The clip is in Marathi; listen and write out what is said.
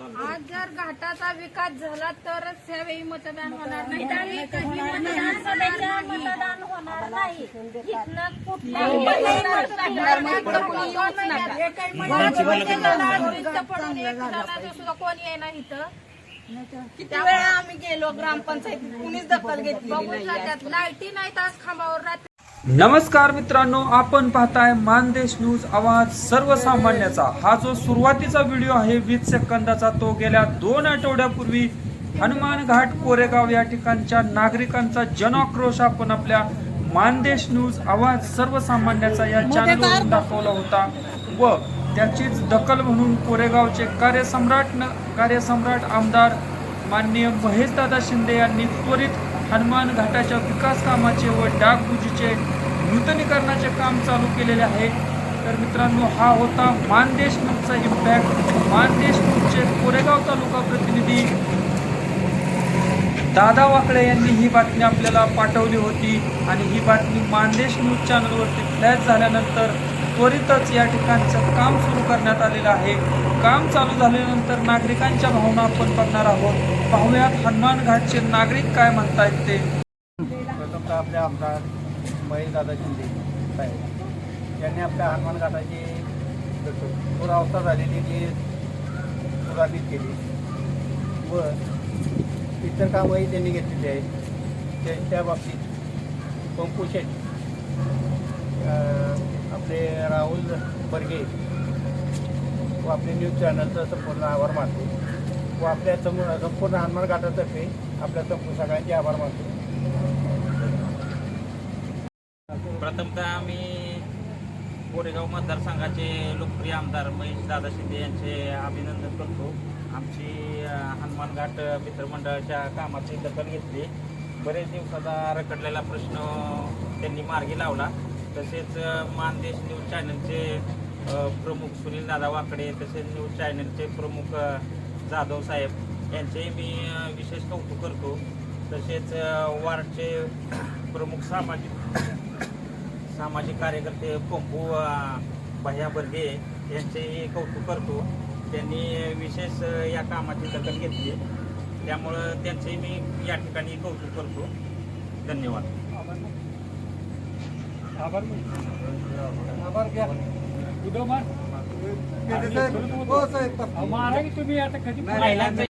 आज जर घाटाचा विकास झाला तरच ह्यावेळी मतदान होणार नाही आणि कधी मतदान होणार नाही इथनं कुठल्याही पडून एक जणाचं सुद्धा कोण येणार इथं किती वेळा आम्ही गेलो ग्रामपंचायतीत कुणीच दखल घेतली बघून जातात लाईटी नाही तास खांबावर रात्री नमस्कार मित्रांनो आपण पाहताय मानदेश न्यूज आवाज सर्वसामान्याचा. हा जो सुरुवातीचा व्हिडिओ आहे वीस सेकंदाचा तो गेल्या दोन आठवड्यापूर्वी हनुमान घाट कोरेगाव या ठिकाणच्या नागरिकांचा जनाक्रोश आपण आपल्या मानदेश न्यूज आवाज सर्वसामान्याचा या चॅनलवरून दाखवला होता व त्याचीच दखल म्हणून कोरेगावचे कार्यसम्राट न- कार्यसम्राट आमदार माननीय महेशदादा शिंदे यांनी त्वरित हनुमान घाटाच्या विकास कामाचे व डागबुजीचे नूतनीकरणाचे काम चालू केलेले आहे. तर मित्रांनो हा होता मानदेश इम्पॅक्ट मानदेश न्यूजचे कोरेगाव तालुका प्रतिनिधी दादा वाकडे यांनी ही बातमी आपल्याला पाठवली होती. आणि ही बातमी मानदेश न्यूज चॅनलवरती फ्लॅश झाल्यानंतर त्वरितच या ठिकाणचं काम सुरू करण्यात आलेलं आहे. काम चालू झाल्यानंतर नागरिकांच्या भावना आपण बघणार आहोत. पाहुयात हनुमान घाटचे नागरिक काय म्हणतायत ते. प्रथमतः आमदार महेशदादा शिंदे साहेब. यांनी आपल्या हनुमान घाटाची पुरावस्था झालेली जी सुधारित केली. व इतर कामंही त्यांनी घेतलेली आहेत. त्यांच्या बाबतीत पंपू शेट आपले राहुल बर्गे व आपले न्यूज चॅनलचं संपूर्ण आभार मानतो. व आपल्या समू संपूर्ण हनुमान घाटातर्फे आपल्या संपूर्ण सगळ्यांचे आभार मानतो. प्रथमतः आम्ही कोरेगाव मतदारसंघाचे लोकप्रिय आमदार महेश दादा शिंदे यांचे अभिनंदन करतो. आमची हनुमानघाट हनुमान घाट मित्रमंडळाच्या कामाची दखल घेतली. बरेच दिवसाचा रखडलेला प्रश्न त्यांनी मार्गी लावला. तसेच मानदेश न्यूज चॅनलचे प्रमुख सुनील दादा वाकडे तसेच न्यूज चॅनलचे प्रमुख जाधव साहेब यांचे मी विशेष कौतुक करतो. तसेच वार्डचे प्रमुख सामाजिक सामाजिक कार्यकर्ते पंपू भैया बर्गे यांचेही कौतुक करतो. त्यांनी विशेष या कामाची दखल घेतली त्यामुळं त्यांचेही मी या ठिकाणी कौतुक करतो. धन्यवाद. हो साहेब. महिलांचं